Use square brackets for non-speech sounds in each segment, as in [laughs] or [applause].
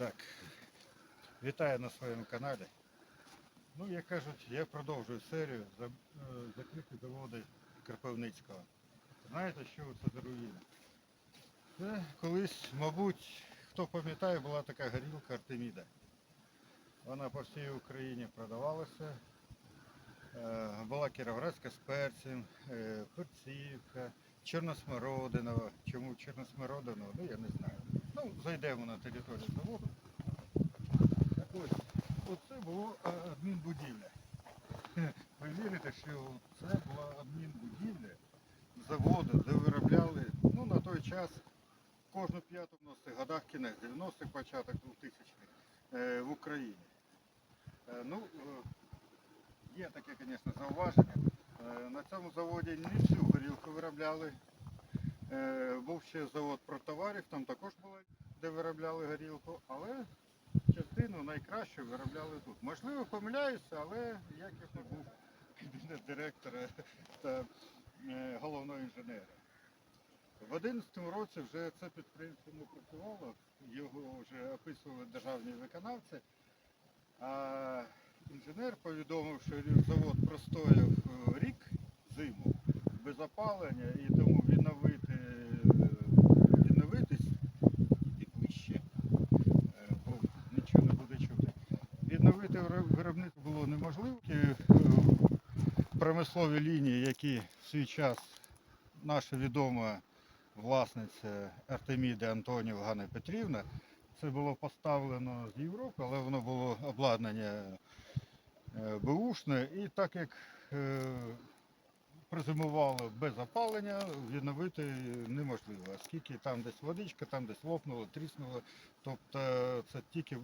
Так, вітаю на своєму каналі. Ну, як кажуть, я продовжую серію е, закриті заводи Кропивницького. Знаєте, що це за руїни? Це колись, мабуть, хто пам'ятає, була така горілка Артеміда. Вона по всій Україні продавалася. Е, Була кіровоградська з перцем, е, перцівка, чорносмородинова. Чому чорносмородинова? Ну я не знаю. Ну, зайдемо на територію заводу. Було е, адмінбудівля. Ви вірите, що це була адмінбудівля заводу, де виробляли, ну на той час, кожну п'яту в 90-х годах, кінець 90-х, початок 2000-х е, в Україні. Е, ну, є таке, звісно, зауваження. На цьому заводі не всю горілку виробляли. Був ще завод протоварів, там також було, де виробляли горілку, але частину найкраще виробляли тут. Можливо, помиляюся, але як я був кабінет директора та е, головного інженера. В 2011 році вже це підприємство не працювало, його вже описували державні виконавці. А інженер повідомив, що завод простояв е, рік зиму без опалення і тому відновити е, відновитись і ближче, е, бо нічого не буде чути. Відновити виро- виробництво було неможливо. Ті, е, Промислові лінії, які в свій час наша відома власниця Артеміда Антонів Ганна Петрівна, це було поставлено з Європи, але воно було обладнання е, беушне. І так як е, призимувало без опалення, відновити неможливо, оскільки там десь водичка, там десь лопнуло, тріснуло. Тобто це тільки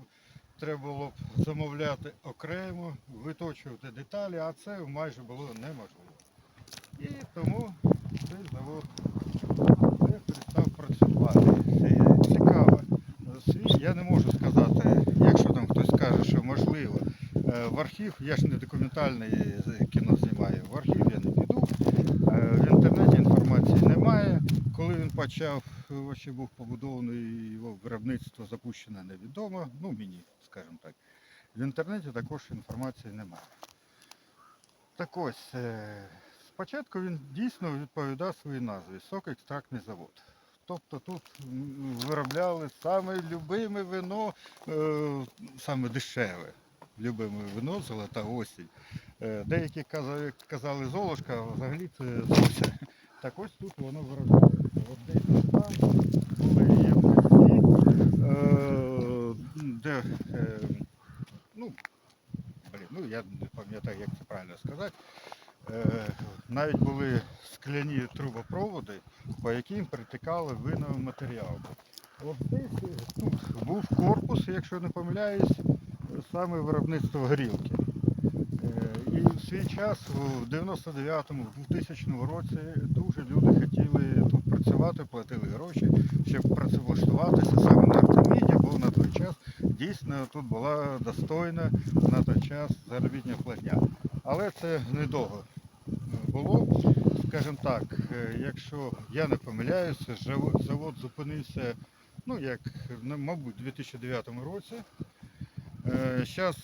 треба було б замовляти окремо, виточувати деталі, а це майже було неможливо. І тому цей завод перестав працювати. Це цікаво. Я не можу сказати, якщо там хтось скаже, що можливо. Е, В архів, я ж не документальне кіно знімаю, в архів я не піду. Е, В інтернеті інформації немає. Коли він почав, е, ще був побудований його виробництво запущене невідомо. Ну мені, скажімо так. В інтернеті також інформації немає. Так ось, е, спочатку він дійсно відповідав своїй назві сокоекстрактний завод. Тобто тут виробляли саме любиме вино, е, саме дешеве. Любиме вино, золота осінь. Е, Деякі казали, золушка, а взагалі це зовсім. Так ось тут воно виробляється. Ємності, е, де, е, ну, блін, ну я не пам'ятаю, як це правильно сказати. Е, навіть були скляні трубопроводи, по яким притикали виновий матеріал. От десь е, тут був корпус, якщо не помиляюсь, саме виробництво горілки. В свій час, у 99-му, 2000 році, дуже люди хотіли тут працювати, платили гроші, щоб працевлаштуватися саме на Артеміді, бо на той час дійсно тут була достойна на той час заробітня платня. Але це недовго було. Скажімо так, е, якщо я не помиляюся, завод зупинився, ну як, мабуть, у 2009 році. Зараз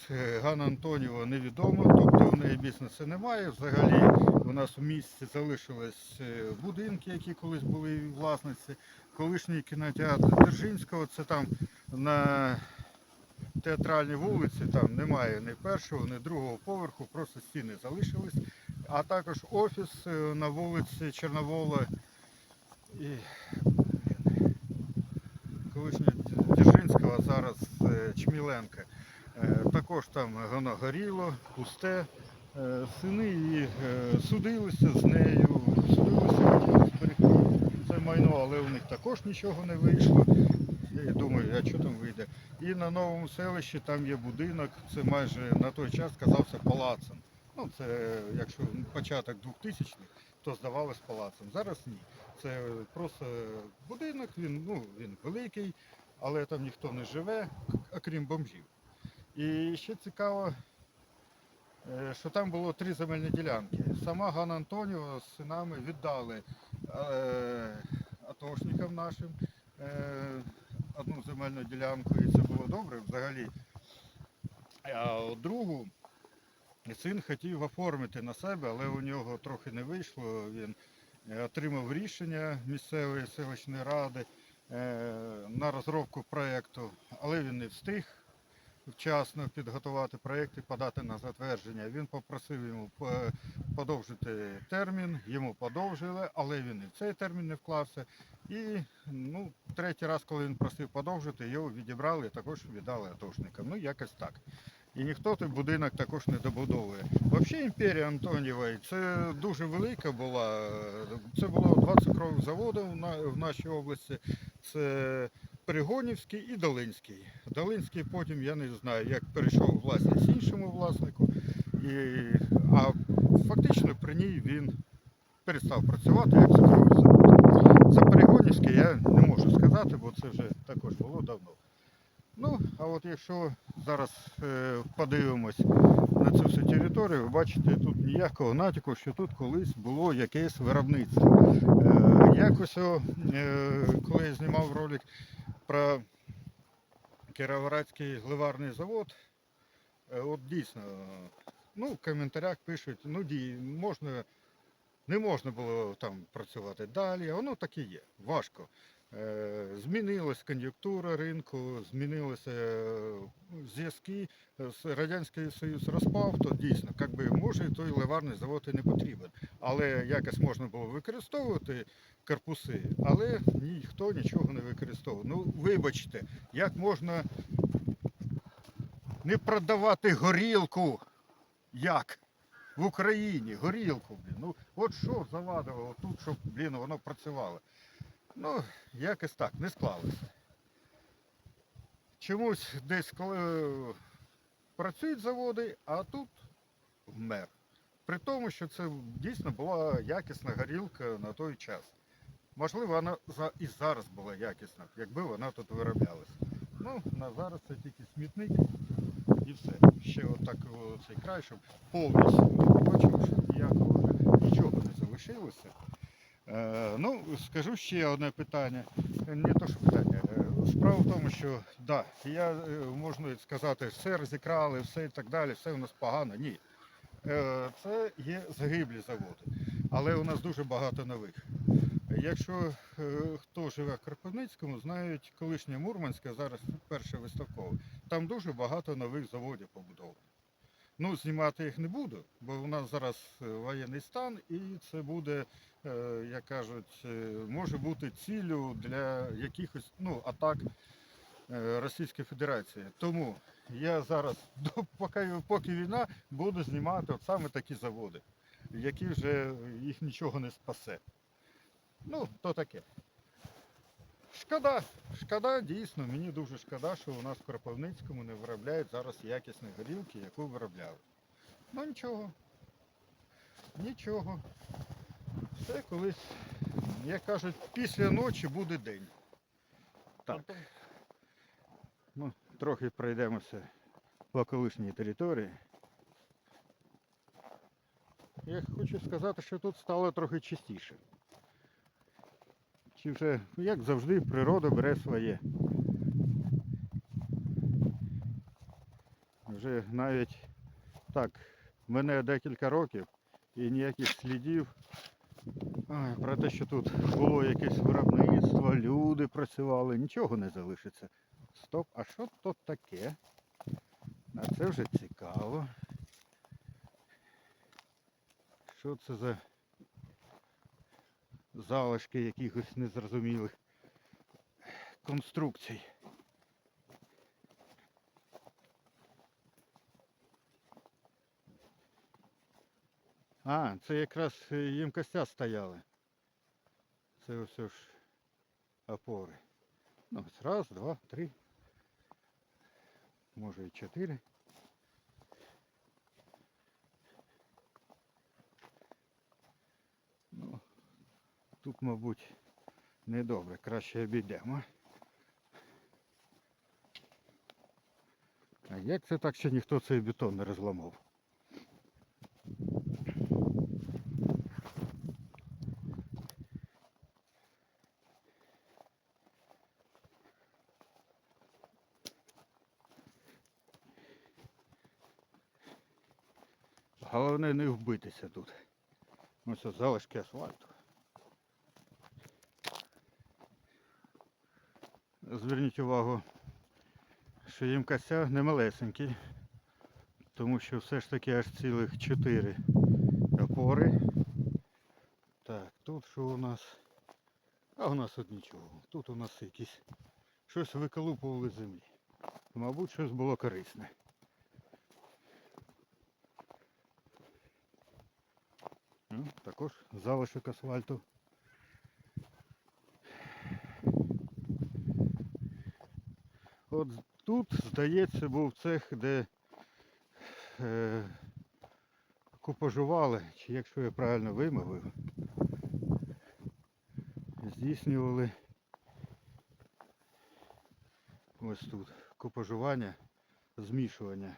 Ганна Антоніва невідомо, тобто в неї бізнесу немає. Взагалі у нас у місті залишились е, будинки, які колись були в власниці. Колишній кінотеатр Держинського, це там на театральній вулиці, там немає ні першого, ні другого поверху, просто стіни залишились. А також офіс е, на вулиці Чорновола і колишнього Дзержинського, а зараз е, Чміленка. Е, Також там воно горіло, пусте. Е, Сини її е, судилися з нею, судилися, хотіли зберегти це майно, але у них також нічого не вийшло. Я думаю, а що там вийде? І на новому селищі там є будинок, це майже на той час казався палацем. Ну, це якщо початок 2000-х, то здавалось палацем. Зараз ні. Це просто будинок, він, ну, він великий, але там ніхто не живе, окрім бомжів. І ще цікаво, е, що там було три земельні ділянки. Сама Ганна Антоніва з синами віддали е, атошникам нашим. Е, одну земельну ділянку і це було добре взагалі. А другу син хотів оформити на себе, але у нього трохи не вийшло. Він отримав рішення місцевої селищної ради на розробку проєкту, але він не встиг вчасно підготувати проєкт і подати на затвердження. Він попросив йому е, подовжити термін, йому подовжили, але він і в цей термін не вклався. І ну, третій раз, коли він просив подовжити, його відібрали і також віддали атошникам. Ну, якось так. І ніхто той будинок також не добудовує. Взагалі імперія Антонівої це дуже велика була. Це було два цукрових заводи в в нашій області. Це Перегонівський і Долинський. Долинський потім я не знаю, як перейшов власність іншому власнику. І, а фактично при ній він перестав працювати як цукровий завод. За Перегонівський я не можу сказати, бо це вже також було давно. Ну, а от якщо зараз е, подивимось на цю всю територію, ви бачите, тут ніякого натяку, що тут колись було якесь виробництво. Е, якось, е, коли я знімав ролик про Кіровоградський гливарний завод, е, от дійсно, ну, в коментарях пишуть, ну дій, можна, не можна було там працювати далі, воно так і є, важко. Е, Змінилась кон'юнктура ринку, змінилися е, зв'язки. Радянський Союз розпав, то дійсно, як би, може той ливарний завод і не потрібен. Але якось можна було використовувати корпуси, але ніхто нічого не використовував. Ну, вибачте, як можна не продавати горілку? Як? В Україні горілку, блін. Ну, от що завадило тут, щоб, блін, воно працювало. Ну, якось так, не склалося. Чомусь десь коли працюють заводи, а тут вмер. При тому, що це дійсно була якісна горілка на той час. Можливо, вона і зараз була якісна, якби вона тут вироблялася. Ну, на зараз це тільки смітник і все. Ще отак о, цей край, щоб повністю бачив, ніякого вже нічого не залишилося. Е, ну, скажу ще одне питання. Не то, що питання. Е, Справа в тому, що да, я е, можна сказати, все розікрали, все і так далі, все у нас погано. Ні. Е, Це є загиблі заводи. Але у нас дуже багато нових. Якщо е, хто живе в Кропивницькому, знають колишнє Мурманське, зараз перше виставкове. Там дуже багато нових заводів побудовано. Ну, знімати їх не буду, бо у нас зараз е, воєнний стан, і це буде, е, як кажуть, е, може бути ціллю для якихось ну, атак Російської Федерації. Тому я зараз, [laughs] поки, поки війна, буду знімати от саме такі заводи, які вже їх нічого не спасе. Ну, то таке. Шкода, шкода, дійсно, мені дуже шкода, що у нас в Кропивницькому не виробляють зараз якісні горілки, яку виробляли. Ну нічого. Нічого. Все колись, як кажуть, після ночі буде день. Так. Ну, трохи пройдемося по колишній території. Я хочу сказати, що тут стало трохи чистіше. Чи вже, ну, як завжди, природа бере своє. Вже навіть так, мене декілька років і ніяких слідів про те, що тут було якесь виробництво, люди працювали, нічого не залишиться. Стоп, а що тут таке? А це вже цікаво. Що це за залишки якихось незрозумілих конструкцій. А, це якраз е, ємкостя стояли. Це ось ж опори. Ну, раз, два, три. Може і чотири. Тут, мабуть, недобре, краще обійдемо. А як це так, що ніхто цей бетон не розламав? Головне не вбитися тут. Ось залишки асфальту. Зверніть увагу, що їм їмкася не малесенький, тому що все ж таки аж цілих чотири опори. Так, тут що у нас? А у нас тут нічого. Тут у нас якісь щось виколупували з землі. Мабуть, щось було корисне. Ну, також залишок асфальту. От тут, здається, був цех, де е, купажували, чи якщо я правильно вимовив, здійснювали ось тут купажування, змішування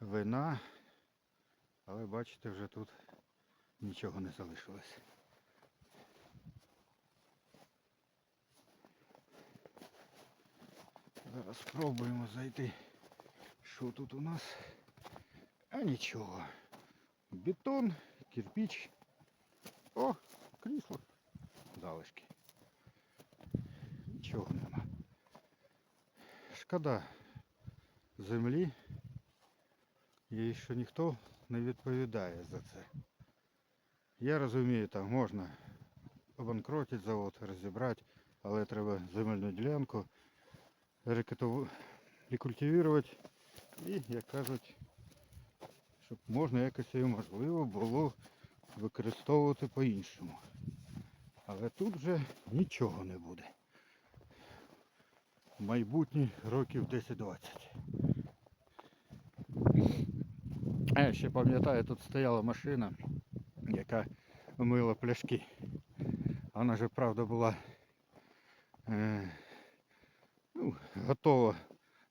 вина, але бачите, вже тут нічого не залишилось. Зараз спробуємо зайти. Що тут у нас? А нічого. Бетон, кирпич. О, крісло. Залишки. Нічого нема. Шкода землі. І що ніхто не відповідає за це. Я розумію, там можна обанкротити завод, розібрати, але треба земельну ділянку рекультивувати і, як кажуть, щоб можна якось її можливо було використовувати по-іншому. Але тут вже нічого не буде. Майбутні років 10-20. А я ще пам'ятаю, тут стояла машина, яка мила пляшки. Вона вже, правда, була е, ну, готова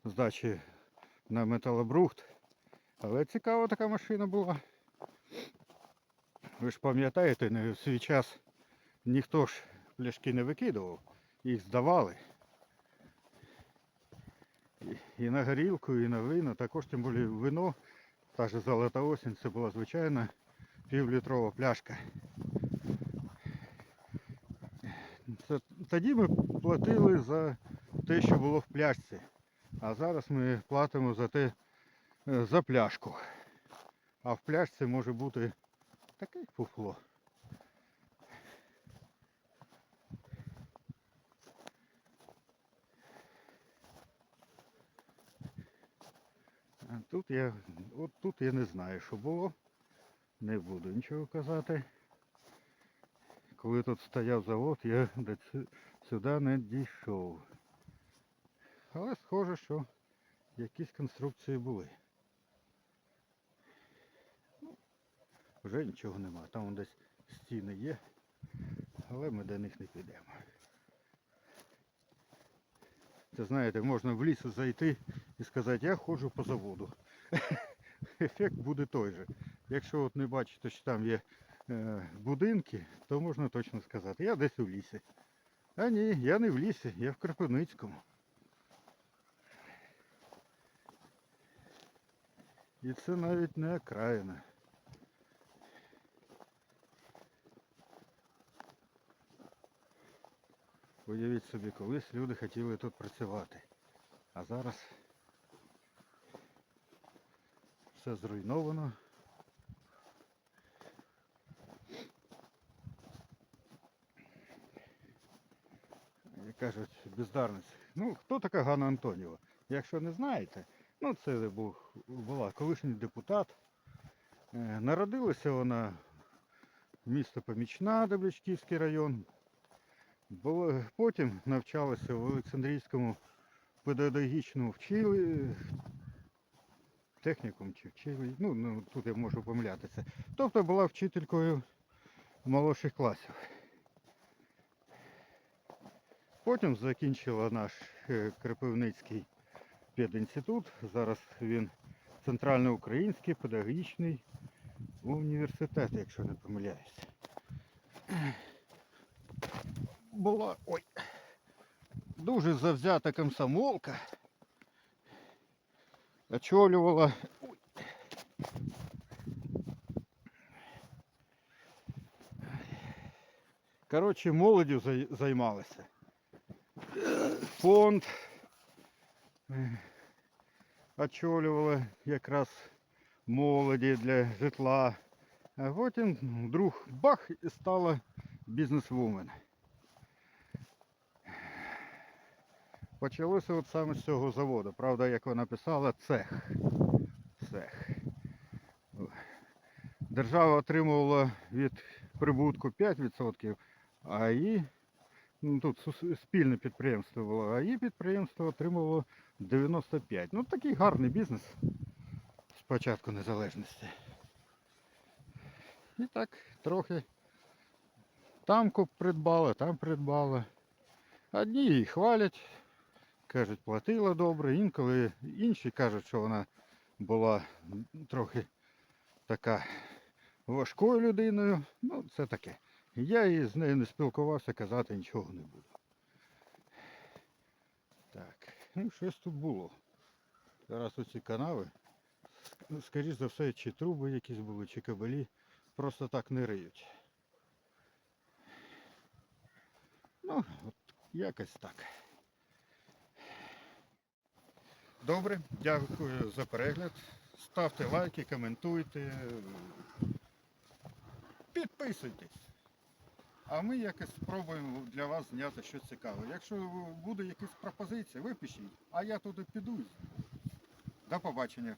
здачі на металобрухт. Але цікава така машина була. Ви ж пам'ятаєте, не в свій час ніхто ж пляшки не викидував, їх здавали. І, на горілку, і на вино, також тим більше вино, та ж золота осінь, це була звичайна півлітрова пляшка. Тоді ми платили за те, що було в пляшці. А зараз ми платимо за те, е, за пляшку. А в пляшці може бути таке фуфло. А тут я, от тут я не знаю, що було. Не буду нічого казати. Коли тут стояв завод, я сюди не дійшов. Але схоже, що якісь конструкції були. Ну, Вже нічого нема. Там десь стіни є, але ми до них не підемо. Це знаєте, можна в ліс зайти і сказати, я ходжу по заводу. [laughs] Ефект буде той же. Якщо от не бачите, що там є е, будинки, то можна точно сказати, я десь у лісі. А ні, я не в лісі, я в Кропивницькому. І це навіть не окраїна. Уявіть собі, колись люди хотіли тут працювати. А зараз все зруйновано. Як кажуть, бездарність. Ну, хто така Ганна Антоніва? Якщо не знаєте, ну це був, була колишній депутат. Е, Народилася вона місто Помічна, Деблячківський район. Потім навчалася в Олександрійському педагогічному вчили, технікум чи вчили. Ну, ну тут я можу помилятися. Тобто була вчителькою молодших класів. Потім закінчила наш е, Кропивницький пединститут. Зараз він центральноукраїнський педагогічний університет, якщо не помиляюсь. Була ой, дуже завзята комсомолка. Очолювала. Коротше, молоддю займалася. Фонд очолювали якраз молоді для житла. А потім вдруг бах і стала бізнесвумен. Почалося от саме з цього заводу. Правда, як вона писала, цех. Цех. Держава отримувала від прибутку 5%, а її, тут спільне підприємство було, а її підприємство отримувало 95%. Ну такий гарний бізнес з початку незалежності. І так трохи там придбали, там придбали. Одні її хвалять, кажуть, платила добре, інколи інші кажуть, що вона була трохи така важкою людиною. Ну, це таке. Я і з нею не спілкувався, казати нічого не буду. Так, ну щось тут було. Зараз оці канави, ну, скоріш за все, чи труби якісь були, чи кабелі, просто так не риють. Ну, от якось так. Добре, дякую за перегляд. Ставте лайки, коментуйте. Підписуйтесь. А ми якось спробуємо для вас зняти щось цікаве. Якщо буде якісь пропозиції, ви пишіть, а я туди піду. До побачення.